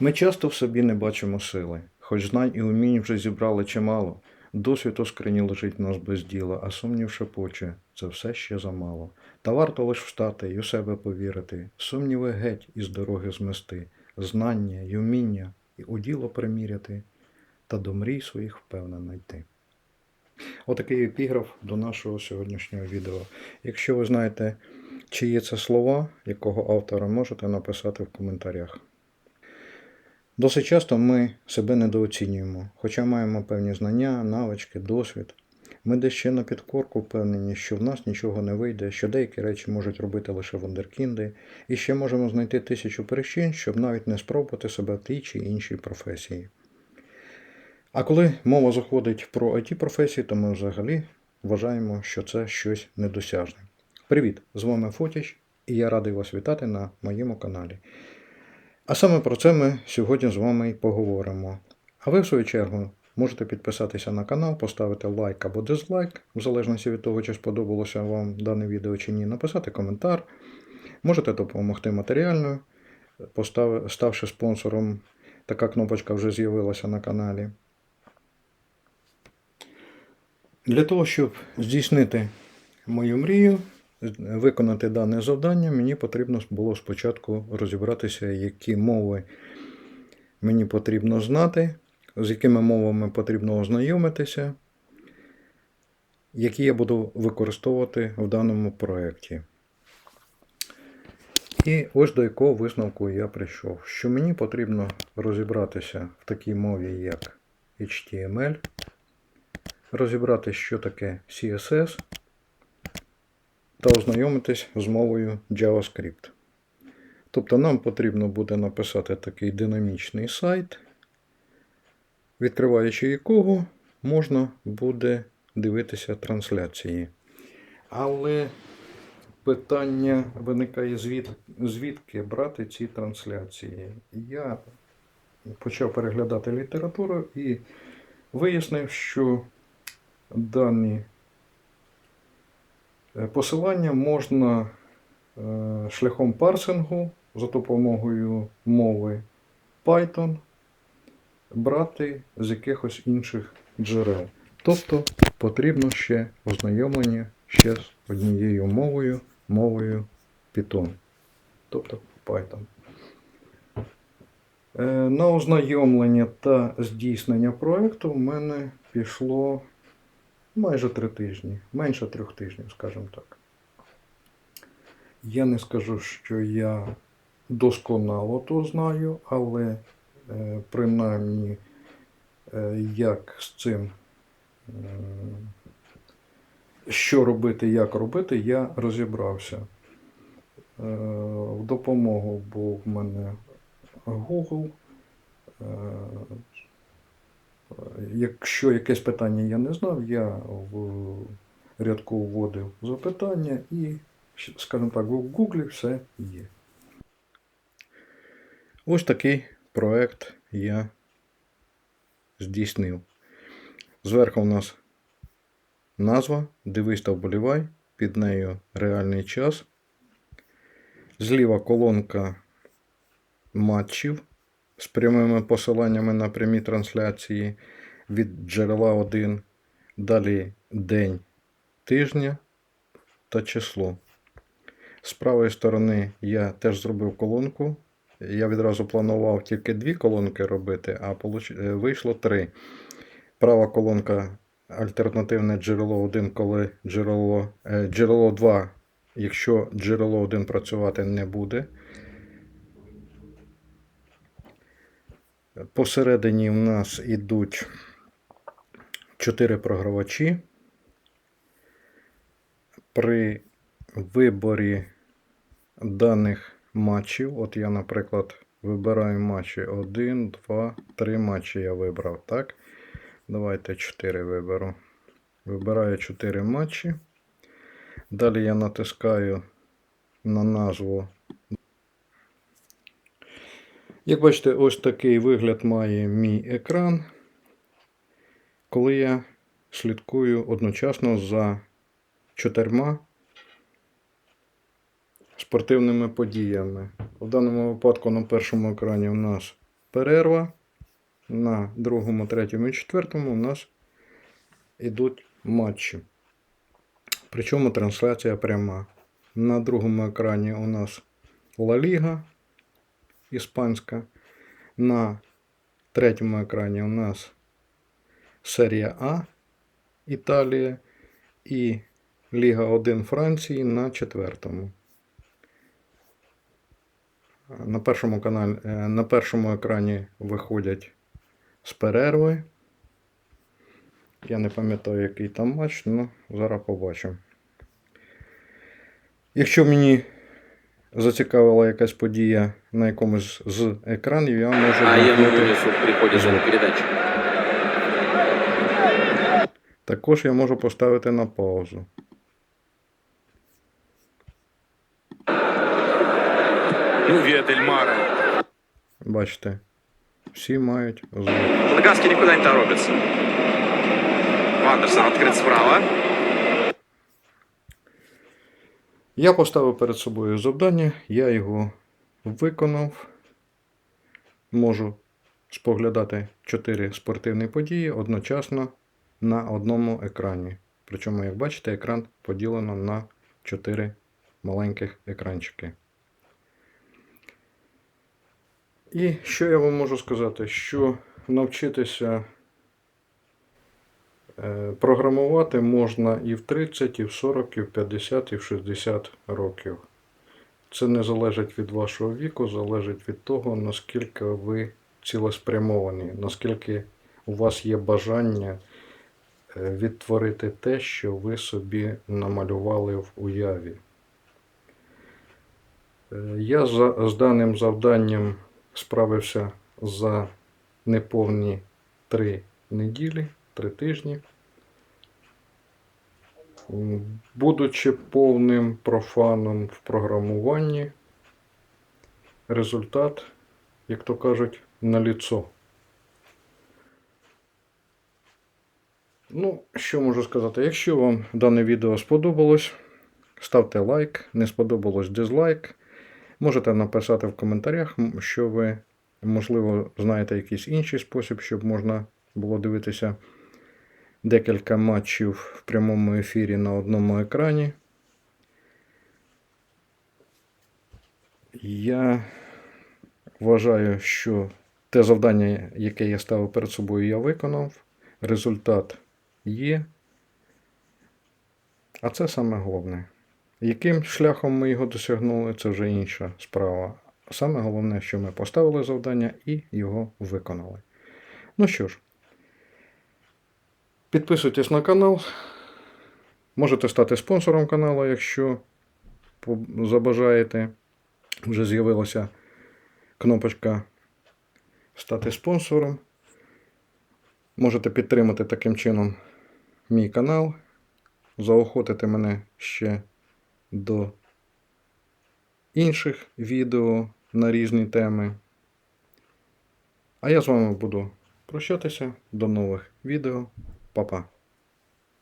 Ми часто в собі не бачимо сили, хоч знань і умінь вже зібрали чимало. Досвід у скрині лежить нас без діла, а сумнів шепоче це все ще замало. Та варто лиш встати й у себе повірити, сумніви геть із дороги змести, знання й уміння і у діло приміряти, та до мрій своїх впевнено йти. Отакий епіграф до нашого сьогоднішнього відео. Якщо ви знаєте, чиї це слова, якого автора можете написати в коментарях. Досить часто ми себе недооцінюємо, хоча маємо певні знання, навички, досвід. Ми десь ще на підкорку впевнені, що в нас нічого не вийде, що деякі речі можуть робити лише вундеркінди, і ще можемо знайти тисячу причин, щоб навіть не спробувати себе в тій чи іншій професії. А коли мова заходить про it професії, то ми взагалі вважаємо, що це щось недосяжне. Привіт! З вами Фотіч, і я радий вас вітати на моєму каналі. А саме про це ми сьогодні з вами і поговоримо. А ви, в свою чергу, можете підписатися на канал, поставити лайк або дизлайк, в залежності від того, чи сподобалося вам дане відео чи ні, написати коментар. Можете допомогти матеріально, постав- ставши спонсором. Така кнопочка вже з'явилася на каналі. Для того, щоб здійснити мою мрію, виконати дане завдання, мені потрібно було спочатку розібратися, які мови мені потрібно знати, з якими мовами потрібно ознайомитися, які я буду використовувати в даному проєкті. І ось до якого висновку я прийшов, що мені потрібно розібратися в такій мові, як HTML, розібрати, що таке CSS, та ознайомитись з мовою JavaScript. Тобто нам потрібно буде написати такий динамічний сайт, відкриваючи якого можна буде дивитися трансляції. Але питання виникає, звід, звідки брати ці трансляції. Я почав переглядати літературу і вияснив, що дані Посилання можна е, шляхом парсингу за допомогою мови Python брати з якихось інших джерел. Тобто потрібно ще ознайомлення ще з однією мовою, мовою Python. Тобто Python. Е, На ознайомлення та здійснення проєкту в мене пішло майже три тижні, менше трьох тижнів, скажімо так. Я не скажу, що я досконало то знаю, але е, принаймні, е, як з цим, е, що робити, як робити, я розібрався. Е, В допомогу був в мене Google. Е, Якщо якесь питання я не знав, я в рядку вводив запитання і, скажімо так, в Google все є. Ось такий проект я здійснив. Зверху у нас назва Дивись та вболівай, під нею реальний час. Зліва колонка матчів з прямими посиланнями на прямі трансляції від джерела 1. Далі день тижня та число. З правої сторони я теж зробив колонку. Я відразу планував тільки дві колонки робити, а е, вийшло три. Права колонка альтернативне джерело 1, коли джерело, е, джерело 2, якщо джерело 1 працювати не буде. Посередині в нас ідуть чотири програвачі. При виборі даних матчів, от я, наприклад, вибираю матчі 1, 2, 3 матчі я вибрав, так? Давайте 4 виберу. Вибираю 4 матчі. Далі я натискаю на назву як бачите, ось такий вигляд має мій екран, коли я слідкую одночасно за чотирма спортивними подіями. У даному випадку на першому екрані у нас перерва. На другому, третьому і четвертому у нас ідуть матчі. Причому трансляція пряма. На другому екрані у нас Ла Ліга іспанська. На третьому екрані у нас Серія А Італія і Ліга 1 Франції на четвертому. На першому, каналі, е, на першому екрані виходять з перерви. Я не пам'ятаю, який там матч, але зараз побачимо. Якщо мені зацікавила якась подія на якомусь з екранів, я можу А я вимкнути. Звук. на передачу. Також я можу поставити на паузу. Эльмара. Бачите, всі мають звук. Лагаски никуда не торопится. Вандерсон открыт справа. Я поставив перед собою завдання, я його виконав. Можу споглядати 4 спортивні події одночасно на одному екрані. Причому, як бачите, екран поділено на 4 маленьких екранчики. І що я вам можу сказати? Що навчитися Програмувати можна і в 30, і в 40, і в 50, і в 60 років. Це не залежить від вашого віку, залежить від того, наскільки ви цілеспрямовані, наскільки у вас є бажання е, відтворити те, що ви собі намалювали в уяві. Е, Я з даним завданням справився за неповні 3 неділі, 3 тижні. Будучи повним профаном в програмуванні, результат, як то кажуть, наліцо. Ну, що можу сказати? Якщо вам дане відео сподобалось, ставте лайк, не сподобалось дизлайк. Можете написати в коментарях, що ви, можливо, знаєте якийсь інший спосіб, щоб можна було дивитися декілька матчів в прямому ефірі на одному екрані. Я вважаю, що те завдання, яке я ставив перед собою, я виконав. Результат є. А це саме головне. Яким шляхом ми його досягнули, це вже інша справа. Саме головне, що ми поставили завдання і його виконали. Ну що ж, підписуйтесь на канал. Можете стати спонсором каналу, якщо забажаєте. Вже з'явилася кнопочка Стати спонсором. Можете підтримати таким чином мій канал, заохотити мене ще до інших відео на різні теми. А я з вами буду прощатися. До нових відео. Papa.